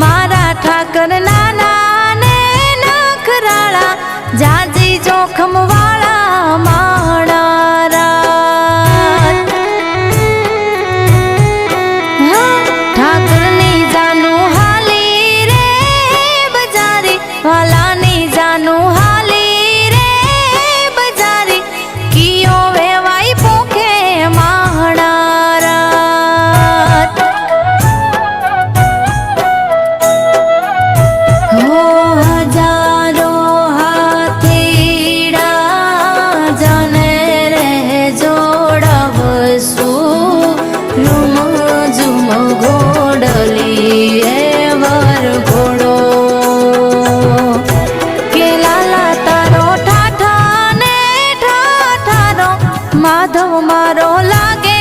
મારા ઠાકર નાના ને નખરાળા, જાજી જોખમ વાળા માણારા. ઠાકરની જાનું હાલી રે બજારી, વાલા আমারও লাগে